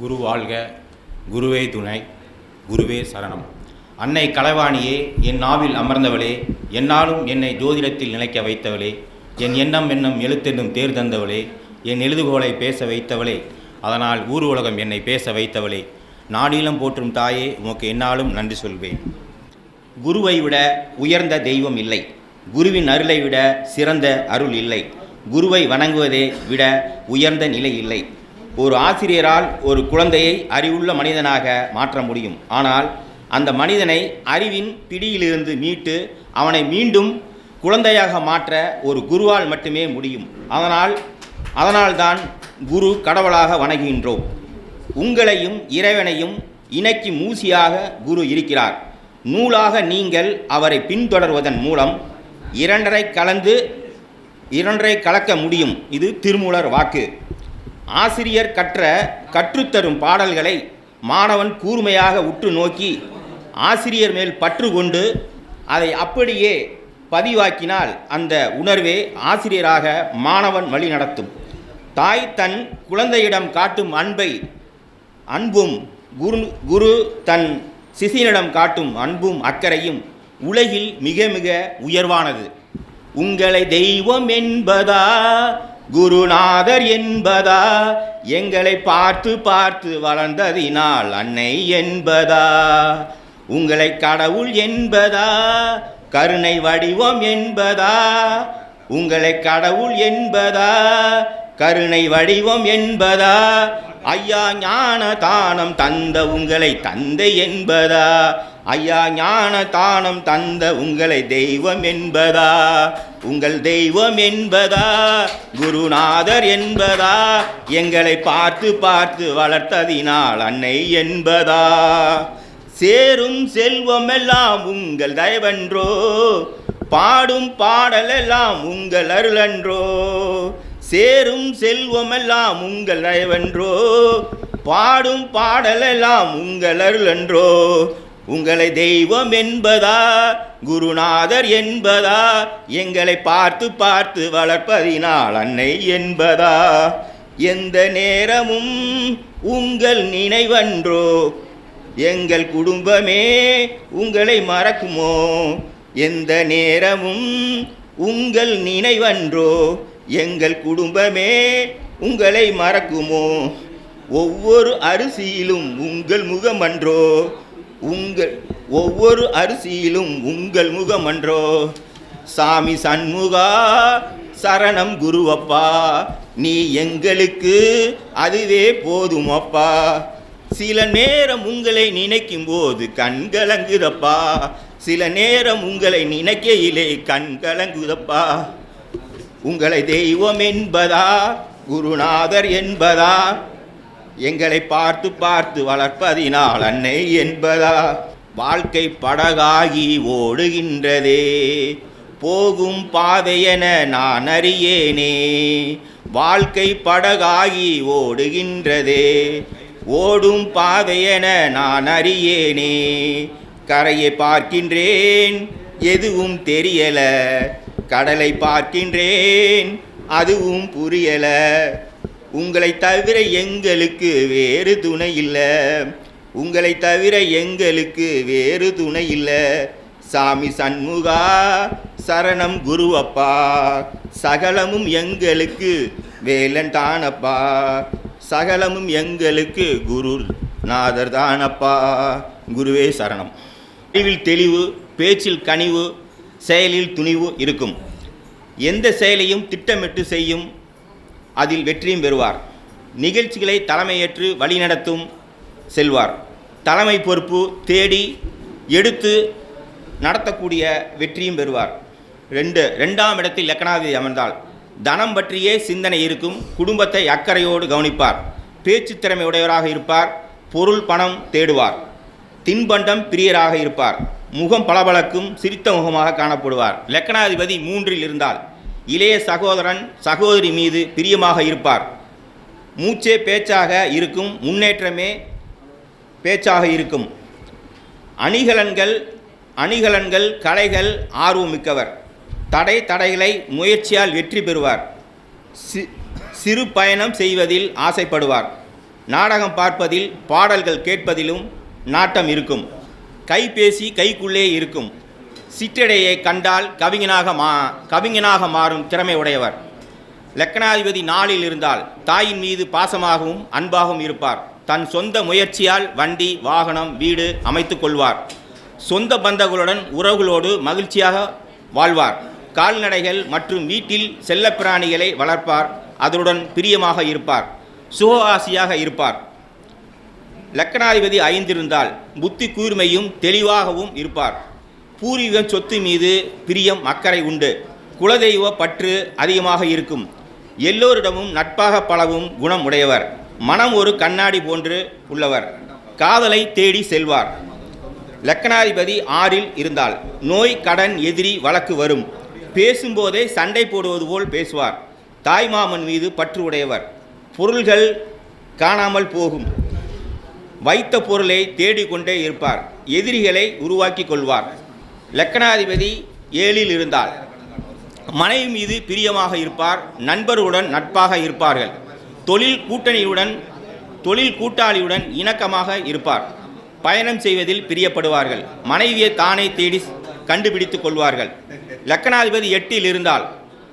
குரு வாழ்க குருவே துணை குருவே சரணம். அன்னை கலைவாணியே என் நாவில் அமர்ந்தவளே என்னாலும் என்னை ஜோதிடத்தில் நிலைக்க வைத்தவளே என் எண்ணம் எண்ணம் எழுத்தென்னும் தேர் தந்தவளே என் எழுதுகோலை பேச வைத்தவளே அதனால் ஊர் உலகம் என்னை பேச வைத்தவளே நாடீளம் போற்றும் தாயே உமக்கு என்னாலும் நன்றி சொல்வேன். குருவை விட உயர்ந்த தெய்வம் இல்லை. குருவின் அருளை விட சிறந்த அருள் இல்லை. குருவை வணங்குவதை விட உயர்ந்த நிலை இல்லை. ஒரு ஆசிரியரால் ஒரு குழந்தையை அறிவுள்ள மனிதனாக மாற்ற முடியும். ஆனால் அந்த மனிதனை அறிவின் பிடியிலிருந்து மீட்டு அவனை மீண்டும் குழந்தையாக மாற்ற ஒரு குருவால் மட்டுமே முடியும். அதனால் அதனால்தான் குரு கடவுளாக வணங்குகின்றோம். உங்களையும் இறைவனையும் இணைக்கு மூசியாக குரு இருக்கிறார். நூலாக நீங்கள் அவரை பின்தொடர்வதன் மூலம் இரண்டரை கலந்து இரண்டரை கலக்க முடியும். இது திருமூலர் வாக்கு. ஆசிரியர் கற்ற கற்றுத்தரும் பாடல்களை மாணவன் கூர்மையாக உற்று நோக்கி ஆசிரியர் மேல் பற்று கொண்டு அதை அப்படியே பதிவாக்கினால் அந்த உணர்வே ஆசிரியராக மாணவன் வழி நடத்தும். தாய் தன் குழந்தையிடம் காட்டும் அன்பை அன்பும் குரு குரு தன் சிசியனிடம் காட்டும் அன்பும் அக்கறையும் உலகில் மிக மிக உயர்வானது. உங்களை தெய்வம் என்பதா? குருநாதர் என்பதா? எங்களை பார்த்து பார்த்து வளர்ந்ததினால் அன்னை என்பதா? உங்களை கடவுள் என்பதா? கருணை வடிவம் என்பதா? உங்களை கடவுள் என்பதா? கருணை வடிவம் என்பதா? ஐயா ஞான தானம் தந்த உங்களை தந்தை என்பதா? ஐயா ஞான தானம் தந்த உங்களை தெய்வம் என்பதா? உங்கள் தெய்வம் என்பதா? குருநாதர் என்பதா? எங்களை பார்த்து பார்த்து வளர்த்ததினால் அன்னை என்பதா? சேரும் செல்வம் எல்லாம் உங்கள் தயவன்றோ? பாடும் பாடலெல்லாம் உங்கள் அருளன்றோ? சேரும் செல்வமெல்லாம் உங்கள் தயவன்றோ? பாடும் பாடலெல்லாம் உங்கள் அருளன்றோ? உங்களை தெய்வம் என்பதா குருநாதர் என்பதா எங்களை பார்த்து பார்த்து வளர்ப்பதினால் அன்னை என்பதா? எந்த நேரமும் உங்கள் நினைவன்றோ எங்கள் குடும்பமே உங்களை மறக்குமோ? எந்த நேரமும் உங்கள் நினைவன்றோ எங்கள் குடும்பமே உங்களை மறக்குமோ? ஒவ்வொரு அரிசியிலும் உங்கள் முகமன்றோ உங்கள் ஒவ்வொரு அரிசியிலும் உங்கள் முகமன்றோ. சாமி சண்முகா சரணம் குருவப்பா. நீ எங்களுக்கு அதுவே போதுமப்பா. சில நேரம் உங்களை நினைக்கும் போது கண் கலங்குதப்பா. சில நேரம் உங்களை நினைக்கையிலே கண் கலங்குதப்பா. உங்களை தெய்வம் என்பதா குருநாதர் என்பதா எங்களை பார்த்து பார்த்து வளர்ப்பதினால் அன்னை என்பதா? வாழ்க்கை படகாகி ஓடுகின்றதே. போகும் பாதையென நான் அறியேனே. வாழ்க்கை படகாகி ஓடுகின்றதே. ஓடும் பாதையென நான் அறியேனே. கரையை பார்க்கின்றேன் எதுவும் தெரியல. கடலை பார்க்கின்றேன் அதுவும் புரியல. உங்களை தவிர எங்களுக்கு வேறு துணை இல்லை. உங்களை தவிர எங்களுக்கு வேறு துணை இல்லை. சாமி சண்முகா சரணம் குருவப்பா. சகலமும் எங்களுக்கு வேலன் தானப்பா. சகலமும் எங்களுக்கு குரு நாதர் தானப்பா. குருவே சரணம். அறிவில் தெளிவு பேச்சில் கனிவு செயலில் துணிவு இருக்கும். எந்த செயலையும் திட்டமிட்டு செய்யும் அதில் வெற்றியும் பெறுவார். நிகழ்ச்சிகளை தலைமையேற்று வழிநடத்தும் செல்வார். தலைமை பொறுப்பு தேடி எடுத்து நடத்தக்கூடிய வெற்றியும் பெறுவார். ரெண்டு ரெண்டாம் இடத்தில் லக்கணாதிபதி அமர்ந்தால் தனம் பற்றியே சிந்தனை இருக்கும் குடும்பத்தை அக்கறையோடு கவனிப்பார். பேச்சு திறமை உடையவராக இருப்பார் பொருள் பணம் தேடுவார். தின்பண்டம் பிரியராக இருப்பார். முகம் பளபளக்கும் சிரித்த முகமாக காணப்படுவார். லக்கணாதிபதி மூன்றில் இருந்தால் இளைய சகோதரன் சகோதரி மீது பிரியமாக இருப்பார். மூச்சே பேச்சாக இருக்கும் முன்னேற்றமே பேச்சாக இருக்கும். அணிகலன்கள் அணிகலன்கள் கலைகள் ஆர்வமிக்கவர். தடை தடைகளை முயற்சியால் வெற்றி பெறுவார். சி- சிறு பயணம் செய்வதில் ஆசைப்படுவார். நாடகம் பார்ப்பதில் பாடல்கள் கேட்பதிலும் நாட்டம் இருக்கும். கைபேசி கைக்குள்ளே இருக்கும். சிற்றடையை கண்டால் கவிஞனாக மா கவிஞனாக மாறும் திறமை உடையவர். லக்னாதிபதி நாளில் இருந்தால் தாயின் மீது பாசமாகவும் அன்பாகவும் இருப்பார். தன் சொந்த முயற்சியால் வண்டி வாகனம் வீடு அமைத்து கொள்வார். சொந்த பந்தங்களுடன் உறவுகளோடு மகிழ்ச்சியாக வாழ்வார். கால்நடைகள் மற்றும் வீட்டில் செல்லப்பிராணிகளை வளர்ப்பார். அதனுடன் பிரியமாக இருப்பார். சுகவாசியாக இருப்பார். லக்கணாதிபதி ஐந்திருந்தால் புத்தி கூர்மையும் தெளிவாகவும் இருப்பார். பூர்வீக சொத்து மீது பிரியம் அக்கறை உண்டு. குலதெய்வ பற்று அதிகமாக இருக்கும். எல்லோரிடமும் நட்பாக பழகும் குணம் உடையவர். மனம் ஒரு கண்ணாடி போன்று உள்ளவர். காதலை தேடி செல்வார். லக்கணாதிபதி ஆறில் இருந்தால் நோய் கடன் எதிரி வழக்கு வரும். பேசும்போதே சண்டை போடுவது போல் பேசுவார். தாய்மாமன் மீது பற்று உடையவர். பொருள்கள் காணாமல் போகும். வைத்த பொருளை தேடிக்கொண்டே இருப்பார். எதிரிகளை உருவாக்கி கொள்வார். லக்கணாதிபதி ஏழில் இருந்தால் மனைவி மீது பிரியமாக இருப்பார் நண்பர்களுடன் நட்பாக இருப்பார்கள் தொழில் கூட்டணியுடன் தொழில் கூட்டாளியுடன் இணக்கமாக இருப்பார் பயணம் செய்வதில் பிரியப்படுவார்கள் மனைவியை தானே தேடி கண்டுபிடித்துக் கொள்வார்கள். லக்கணாதிபதி எட்டில் இருந்தால்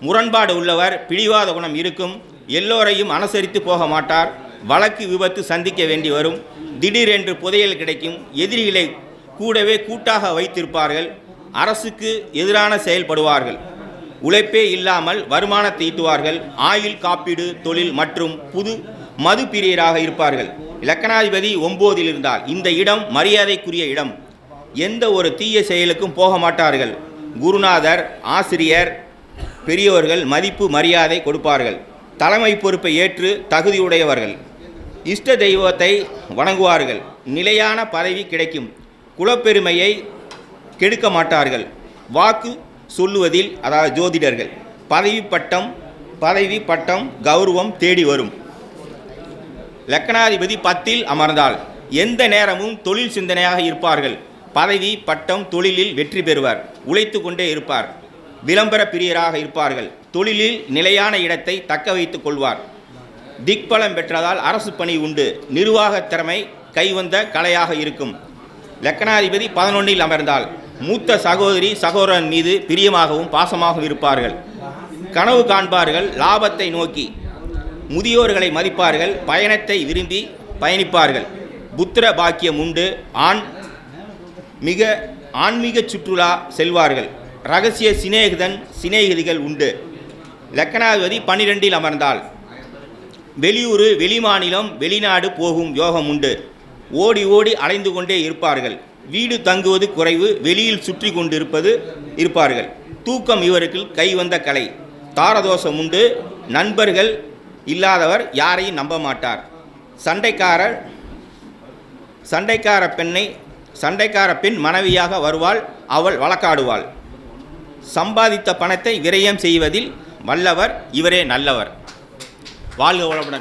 முரண்பாடு உள்ளவர் பிடிவாத குணம் இருக்கும் எல்லோரையும் அனுசரித்து போக மாட்டார் வழக்கு விபத்து சந்திக்க வேண்டி வரும் திடீரென்று புதையல் கிடைக்கும் எதிரிகளை கூடவே கூட்டாக வைத்திருப்பார்கள் அரசுக்கு எதிரான செயல்படுவார்கள். உழைப்பே இல்லாமல் வருமானத்தை ஈட்டுவார்கள். ஆயுள் காப்பீடு தொழில் மற்றும் புது மது பிரியராக இருப்பார்கள். இலக்கணாதிபதி ஒம்போதில் இருந்தால் இந்த இடம் மரியாதைக்குரிய இடம். எந்த ஒரு தீய செயலுக்கும் போக மாட்டார்கள். குருநாதர் ஆசிரியர் பெரியவர்கள் மதிப்பு மரியாதை கொடுப்பார்கள். தலைமை பொறுப்பை ஏற்று தகுதியுடையவர்கள். இஷ்ட தெய்வத்தை வணங்குவார்கள். நிலையான பதவி கிடைக்கும். குலப்பெருமையை கெடுக்க மாட்டார்கள். வாக்கு சொல்லுவதில் அதாவது ஜோதிடர்கள் பதவி பட்டம் பதவி பட்டம் கௌரவம் தேடி வரும். லக்கணாதிபதி பத்தில் அமர்ந்தால் எந்த நேரமும் தொழில் சிந்தனையாக இருப்பார்கள். பதவி பட்டம் தொழிலில் வெற்றி பெறுவர். உழைத்து கொண்டே இருப்பார். விளம்பர பிரியராக இருப்பார்கள். தொழிலில் நிலையான இடத்தை தக்க வைத்துக் கொள்வார். திக்பலம் பெற்றதால் அரசு பணி உண்டு. நிர்வாக திறமை கைவந்த கலையாக இருக்கும். லக்கணாதிபதி பதினொன்றில் அமர்ந்தால் மூத்த சகோதரி சகோதரன் மீது பிரியமாகவும் பாசமாகவும் இருப்பார்கள். கனவு காண்பார்கள் லாபத்தை நோக்கி. முதியோர்களை மதிப்பார்கள் பயணத்தை விரும்பி பயணிப்பார்கள். புத்திர பாக்கியம் உண்டு. ஆண் மிக ஆன்மீக சுற்றுலா செல்வார்கள். ரகசிய சிநேகிதன் சிநேகிதிகள் உண்டு. லக்கணாதிபதி பன்னிரெண்டில் அமர்ந்தால் வெளியூர் வெளிமாநிலம் வெளிநாடு போகும் யோகம் உண்டு. ஓடி ஓடி அலைந்து கொண்டே இருப்பார்கள். வீடு தங்குவது குறைவு வெளியில் சுற்றி கொண்டிருப்பது இருப்பார்கள். தூக்கம் இவருக்கு கைவந்த கலை. தாரதோஷம் உண்டு. நண்பர்கள் இல்லாதவர் யாரையும் நம்ப மாட்டார். சண்டைக்காரர் சண்டைக்கார பெண்ணை சண்டைக்கார பெண் மனைவியாக வருவாள் அவள் வழக்காடுவாள். சம்பாதித்த பணத்தை விரயம் செய்வதில் வல்லவர் இவரே நல்லவர். வாழ்க வளமுடன்.